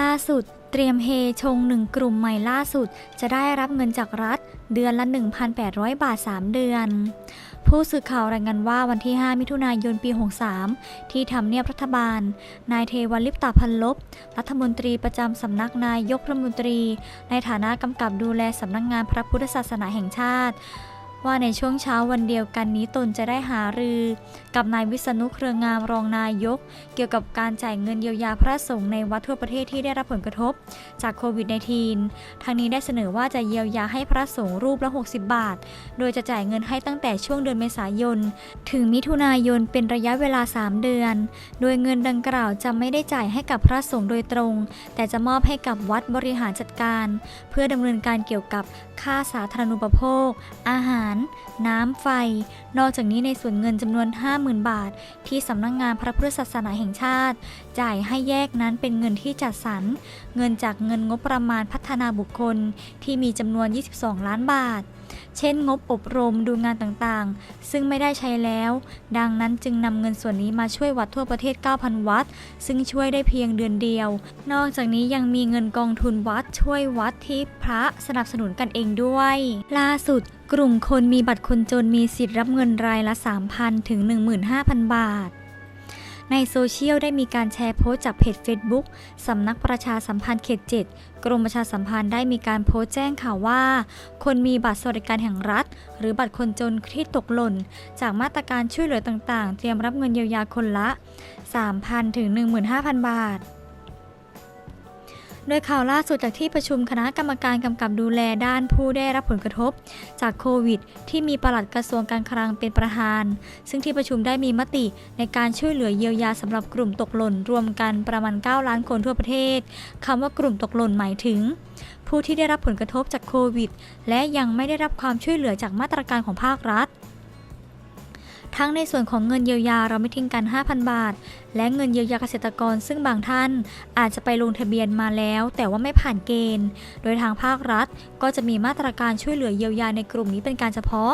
ล่าสุด เตรียมเฮชงหนึ่งกลุ่มใหม่ล่าสุด จะได้รับเงินจากรัฐ เดือนละ 1,800 บาท 3 เดือน ผู้สื่อข่าวรายงานว่าวันที่ 5 มิถุนายนปี 63 ที่ทำเนียบรัฐบาล นายเทวันลิปตาพันลบ รัฐมนตรีประจำสำนักนายกรัฐมนตรี ในฐานะกำกับดูแลสำนักงานพระพุทธศาสนาแห่งชาติ ว่าในช่วงเช้าวันเดียวกันนี้ตนจะได้หารือ กับนายวิษณุเครืองามรองนายก เกี่ยวกับการจ่ายเงินเยียวยาพระสงฆ์ในวัดทั่วประเทศที่ได้รับผลกระทบ จากโควิด -19 ทางนี้ได้เสนอว่าจะเยียวยาให้พระสงฆ์รูปละ 60 บาท โดยจะจ่ายเงินให้ตั้งแต่ช่วงเดือนเมษายน ถึงมิถุนายนเป็นระยะเวลา 3 เดือน โดยเงินดังกล่าวจะไม่ได้จ่ายให้กับพระสงฆ์โดยตรง แต่จะมอบให้กับวัดบริหารจัดการ เพื่อดำเนินการเกี่ยวกับค่าสาธารณูปโภค อาหารน้ำ ไฟ นอกจากนี้ในส่วนเงินจำนวน 50,000 บาท ที่สำนักงงานพระพุทธศาสนาแห่งชาติ จ่ายให้แยกนั้นเป็นเงินที่จัดสรร เงินจากเงินงบประมาณพัฒนาบุคคลที่มีจำนวน 22 ล้านบาท เช่น งบอบรมดูงานต่างๆ ซึ่งไม่ได้ใช้แล้ว ดังนั้นจึงนำเงินส่วนนี้มาช่วยวัดทั่วประเทศ 9,000 วัด ซึ่งช่วยได้เพียงเดือนเดียว นอกจากนี้ยังมีเงินกองทุนวัดช่วยวัดที่พระสนับสนุนกันเองด้วย ล่าสุดกลุ่มคนมีบัตรคนจนมีสิทธิ์รับเงินรายละ 3,000 ถึง 15,000 บาท ในโซเชียลได้มีการแชร์โพสต์จากเพจ Facebook สำนักประชาสัมพันธ์เขต 7 กรมประชาสัมพันธ์ได้มีการโพสต์แจ้งข่าวว่า คนมีบัตรสวัสดิการแห่งรัฐ หรือบัตรคนจนที่ตกหล่น จากมาตรการช่วยเหลือต่างๆ เตรียมรับเงินเยียวยาคนละ 3,000 ถึง 15,000 บาท โดยข่าวล่าสุดจากที่ประชุมคณะกรรมการกำกับดูแลด้านผู้ได้รับผลกระทบ จากโควิด ที่มีปลัดกระทรวงการคลังเป็นประธาน ซึ่งที่ประชุมได้มีมติในการช่วยเหลือเยียวยาสำหรับกลุ่มตกหล่นรวมกันประมาณ 9 ล้านคนทั่วประเทศคำว่ากลุ่มตกหล่นหมายถึง ผู้ที่ได้รับผลกระทบจากโควิด และยังไม่ได้รับความช่วยเหลือจากมาตรการของภาครัฐ ทั้งในส่วนของเงินเยียวยาเราไม่ทิ้งกัน 5,000 บาท และเงินเยียวยาเกษตรกร ซึ่งบางท่านอาจจะไปลงทะเบียนมาแล้ว แต่ว่าไม่ผ่านเกณฑ์ โดยทางภาครัฐก็จะมีมาตรการช่วยเหลือเยียวยาในกลุ่มนี้เป็นการเฉพาะ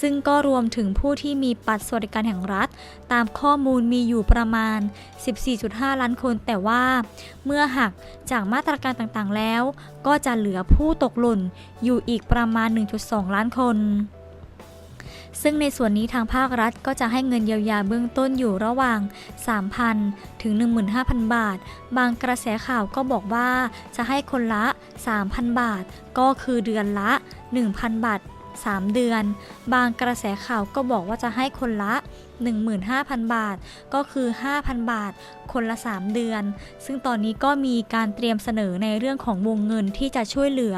ซึ่งก็รวมถึงผู้ที่มีบัตรสวัสดิการแห่งรัฐ ตามข้อมูลมีอยู่ประมาณ 14.5 ล้านคน แต่ว่าเมื่อหักจากมาตรการต่างๆแล้ว ก็จะเหลือผู้ตกหล่นอยู่อีกประมาณ 1.2 ล้านคน ซึ่งในส่วนนี้ทางภาครัฐก็จะให้เงินเยียวยาเบื้องต้นอยู่ระหว่าง 3,000 ถึง 15,000 บาท บางกระแสข่าวก็บอกว่าจะให้คนละ 3,000 บาท ก็คือเดือนละ 1,000 บาท 3 เดือน บางกระแสข่าวก็บอกว่าจะให้คนละ 15,000 บาท ก็คือ 5,000 บาท คนละ 3 เดือน ซึ่งตอนนี้ก็มีการเตรียมเสนอในเรื่องของวงเงินที่จะช่วยเหลือ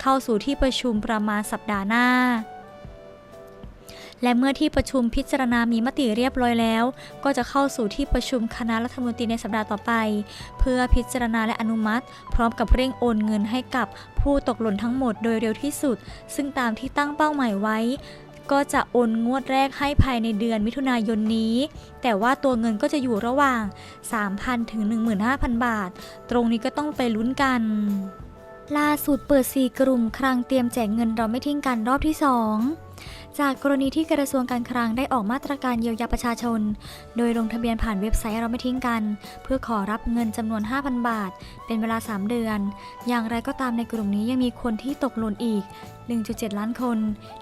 เข้าสู่ที่ประชุมประมาณสัปดาห์หน้า และเมื่อที่ประชุมพิจารณามีมติเรียบร้อยแล้ว ก็จะเข้าสู่ที่ประชุมคณะรัฐมนตรีในสัปดาห์ต่อไป เพื่อพิจารณาและอนุมัติ พร้อมกับเร่งโอนเงินให้กับผู้ตกหล่นทั้งหมดโดยเร็วที่สุด ซึ่งตามที่ตั้งเป้าหมายไว้ ก็จะโอนงวดแรกให้ภายในเดือนมิถุนายนนี้ แต่ว่าตัวเงินก็จะอยู่ระหว่าง 3,000 ถึง 15,000 บาท ตรงนี้ก็ต้องไปลุ้นกันล่าสุดเปิด 4 กลุ่มคลังเตรียมแจกเงินเราไม่ทิ้งกันรอบที่ 2 จากกรณีที่กระทรวงการคลังได้ออกมาตรการเยียวยาประชาชน โดยลงทะเบียนผ่านเว็บไซต์เราไม่ทิ้งกัน เพื่อขอรับเงินจำนวน 5,000 บาท เป็นเวลา 3 เดือน อย่างไรก็ตามในกลุ่มนี้ยังมีคนที่ตกหล่นอีก 1.7 ล้านคน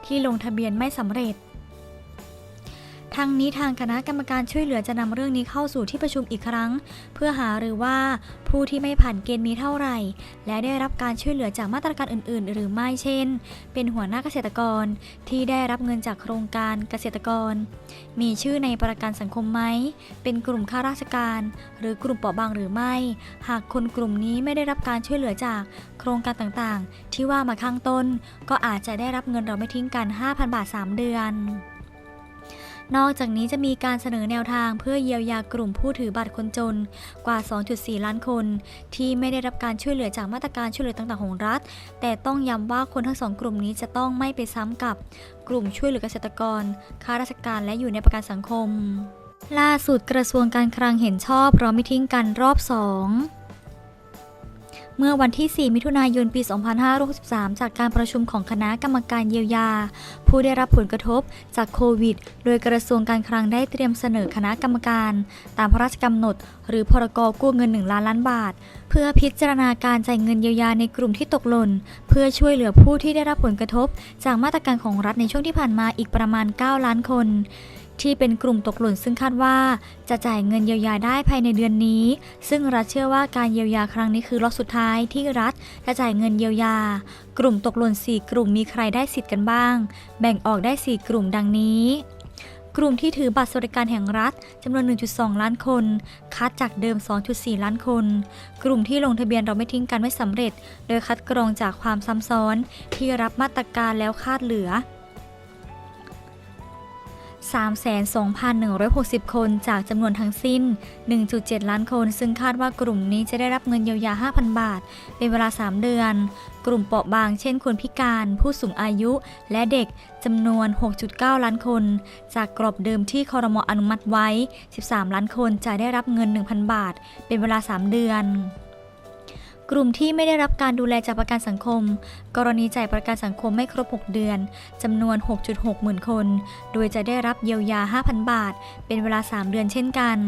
ที่ลงทะเบียนไม่สำเร็จ ทั้งนี้ทางคณะกรรมการช่วยเหลือจะนำเรื่องนี้เข้าสู่ที่ประชุมอีกครั้ง เพื่อหาหรือว่าผู้ที่ไม่ผ่านเกณฑ์มีเท่าไหร่ และได้รับการช่วยเหลือจากมาตรการอื่น ๆ หรือไม่เช่น เป็นหัวหน้าเกษตรกรที่ได้รับเงินจากโครงการเกษตรกร มีชื่อในประกันสังคมไหมเป็นกลุ่มข้าราชการ หรือกลุ่มเปราะบางหรือไม่ หากคนกลุ่มนี้ไม่ได้รับการช่วยเหลือจากโครงการต่างๆ ที่ว่ามาข้างต้น ก็อาจจะได้รับเงินเราไม่ทิ้งกัน 5,000 บาท 3 เดือน นอกจากนี้จะมีการเสนอแนวทางเพื่อเยียวยากลุ่มผู้ถือบัตรคนจนกว่า 2.4 ล้านคน ที่ไม่ได้รับการช่วยเหลือจากมาตรการช่วยเหลือต่างๆของรัฐ แต่ต้องย้ำว่าคนทั้งสองกลุ่มนี้จะต้องไม่ไปซ้ำกับกลุ่มช่วยเหลือเกษตรกรข้าราชการและอยู่ในประกันสังคม ล่าสุดกระทรวงการคลังเห็นชอบเราไม่ทิ้งกันรอบ2 เมื่อวันที่ 4 มิถุนายน ปี 2563 จากการประชุมของคณะกรรมการเยียวยา ผู้ได้รับผลกระทบจากโควิด โดยกระทรวงการคลังได้เตรียมเสนอคณะกรรมการ ตามพระราชกำหนด หรือพรกกู้เงิน 1 ล้านล้านบาท เพื่อพิจารณาการจ่ายเงินเยียวยาในกลุ่มที่ตกหล่น เพื่อช่วยเหลือผู้ที่ได้รับผลกระทบ จากมาตรการของรัฐในช่วงที่ผ่านมาอีกประมาณ 9 ล้านคน ที่เป็นกลุ่มตกหล่นซึ่งคาดว่า จะจ่ายเงินเยียวยาได้ภายในเดือนนี้ ซึ่งรัฐเชื่อว่าการเยียวยาครั้งนี้คือล็อตสุดท้ายที่รัฐจะจ่ายเงินเยียวยา กลุ่มตกหล่น 4 กลุ่มมีใครได้สิทธิ์กันบ้าง แบ่งออกได้ 4 กลุ่มดังนี้กลุ่มที่ถือบัตรสวัสดิการแห่งรัฐจำนวน 1.2 ล้านคน คัดจากเดิม 2.4 ล้านคน กลุ่มที่ลงทะเบียนเราไม่ทิ้งกันไม่สำเร็จ โดยคัดกรองจากความซ้ำซ้อนที่รับมาตรการแล้วคาดเหลือ 32,160 คนจากจำนวนทั้งสิ้น 1.7 ล้านคน ซึ่งคาดว่ากลุ่มนี้จะได้รับเงินเยียวยา 5,000 บาท เป็นเวลา 3 เดือน กลุ่มเปราะบาง เช่นคนพิการ ผู้สูงอายุ และเด็กจำนวน 6.9 ล้านคน จากกรอบเดิมที่คอรมออนุมัติไว้ 13 ล้านคนจะได้รับเงิน 1,000 บาท เป็นเวลา 3 เดือน กลุ่มที่ไม่ได้รับการดูแลจากประกันสังคม กรณีจ่ายประกันสังคมไม่ครบ 6 เดือน จำนวน 6.6 หมื่นคน โดยจะได้รับเยียวยา 5,000 บาท เป็นเวลา 3 เดือนเช่นกัน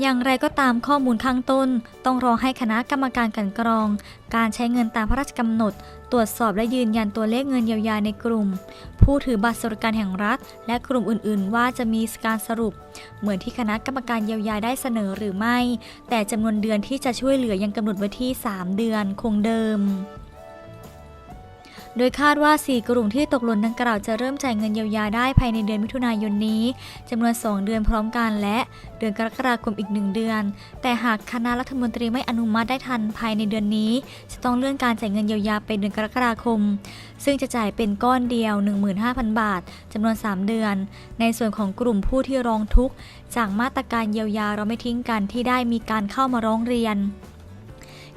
อย่างไรก็ตามข้อมูลข้างต้น ต้องรอให้คณะกรรมการกันกรอง การใช้เงินตามพระราชกำหนด ตรวจสอบและยืนยันตัวเลขเงินเยียวยาในกลุ่ม ผู้ถือบัตรสวัสดิการแห่งรัฐ และกลุ่มอื่น ๆ ว่าจะมีการสรุป เหมือนที่คณะกรรมการเยียวยาได้เสนอหรือไม่ แต่จำนวนเดือนที่จะช่วยเหลือยังกำหนดไว้ที่ 3 เดือนคงเดิม โดยคาดว่า 4 กลุ่มที่ตกหล่นดังกล่าวจะเริ่มจ่ายเงินเยียวยาได้ภายในเดือนมิถุนายนนี้จำนวน 2 เดือนพร้อมกันและเดือนกรกฎาคมอีก 1 เดือน แต่หากคณะรัฐมนตรีไม่อนุมัติได้ทันภายในเดือนนี้ จะต้องเลื่อนการจ่ายเงินเยียวยาไปเดือนกรกฎาคม ซึ่งจะจ่ายเป็นก้อนเดียว 15,000 บาทจำนวน 3 เดือน ในส่วนของกลุ่มผู้ที่ร้องทุกข์จากมาตรการเยียวยาเราไม่ทิ้งกันที่ได้มีการเข้ามาร้องเรียน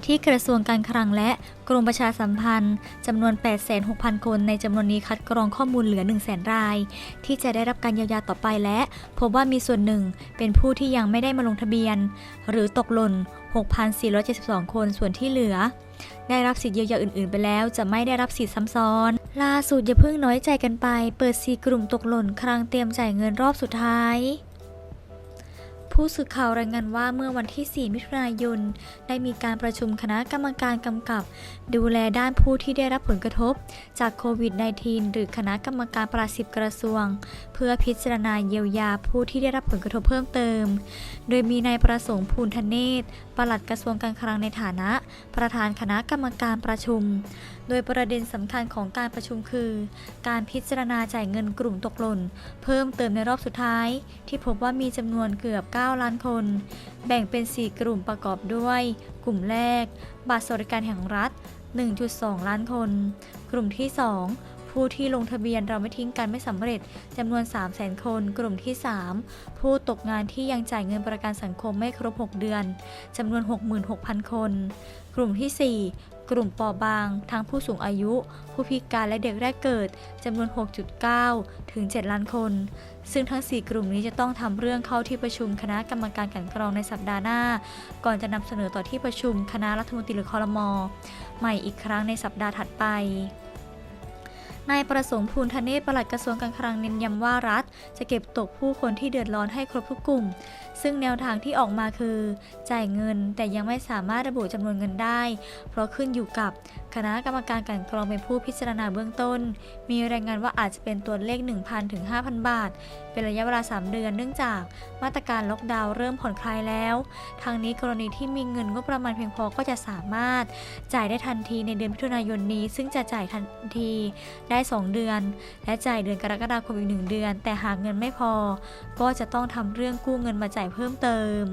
ที่กระทรวงการคลังและกรมประชาสัมพันธ์จำนวน 86,000 คน ในจำนวนนี้คัดกรองข้อมูลเหลือ 100,000 ราย ที่จะได้รับการเยียวยาต่อไปและ พบว่ามีส่วนหนึ่งเป็นผู้ที่ยังไม่ได้มาลงทะเบียน หรือตกหล่น 6,472 คนส่วนที่เหลือ ได้รับสิทธิเยียวยาอื่น ๆ ไปแล้ว จะไม่ได้รับสิทธิซ้ำซ้อนล่าสุดอย่าเพิ่งน้อยใจกันไป เปิดซีกลุ่มตกหล่นครั้งเตรียมจ่ายเงินรอบสุดท้าย ผู้สื่อข่าวรายงานว่าเมื่อวันที่ 4 มิถุนายน ได้มีการประชุมคณะกรรมการกำกับ ดูแลด้านผู้ที่ได้รับผลกระทบ จากโควิด -19 หรือคณะกรรมการประสิบกระทรวง เพื่อพิจารณาเยียวยาผู้ที่ได้รับผลกระทบเพิ่มเติม โดยมีนายประสงค์ภูลธเนศปลัดกระทรวงการคลังในฐานะ ประธานคณะกรรมการประชุม โดยประเด็นสำคัญของการประชุมคือ การพิจารณาจ่ายเงินกลุ่มตกหล่น เพิ่มเติมในรอบสุดท้าย ที่พบว่ามีจำนวนเกือบ 9 ล้านคน แบ่งเป็น 4 กลุ่มประกอบด้วย กลุ่มแรก บัตรสวัสดิการแห่งรัฐ 1.2 ล้านคน กลุ่มที่ 2 ผู้ที่ลงทะเบียนเราไม่ทิ้งกันไม่สำเร็จจำนวน 300,000 คน กลุ่มที่ 3 ผู้ตกงานที่ยังจ่ายเงินประกันสังคมไม่ครบ 6 เดือนจำนวน 66,000 คน กลุ่มที่ 4กลุ่มปราะบาง ทั้งผู้สูงอายุ ผู้พิการและเด็กแรกเกิดจำนวน 6.9 ถึง 7 ล้านคน ซึ่งทั้ง 4 กลุ่มนี้จะต้องทำเรื่องเข้าที่ประชุมคณะกรรมการกลันกรองในสัปดาห์หน้า ก่อนจะนำเสนอต่อที่ประชุมคณะรัฐมนตรีหรือคอรมอใหม่อีกครั้งในสัปดาห์ถัดไป นายประสงค์ภูลธเนศปลัดกระทรวงการคลังเน้นย้ำว่ารัฐ จะเก็บตกผู้คนที่เดือดร้อนให้ครบทุกกลุ่ม ซึ่งแนวทางที่ออกมาคือ จ่ายเงินแต่ยังไม่สามารถระบุจำนวนเงินได้ เพราะขึ้นอยู่กับคณะกรรมการกลันกรองเป็นผู้พิจารณาเบื้องต้น มีรายงานว่าอาจจะเป็นตัวเลข 1,000ถึง5,000 บาท เป็นระยะเวลา 3 เดือนเนื่องจากมาตรการล็อกดาวน์เริ่มผ่อนคลายแล้ว ทางนี้กรณีที่มีเงินงบประมาณเพียงพอก็จะสามารถ จ่ายได้ทันทีในเดือนมิถุนายนนี้ ซึ่งจะจ่ายทันทีได้ 2 เดือน และจ่ายเดือนกรกฎาคมอีก 1 เดือน แต่หากเงินไม่พอ ก็จะต้องทำเรื่องกู้เงินมาจ่ายเพิ่มเติม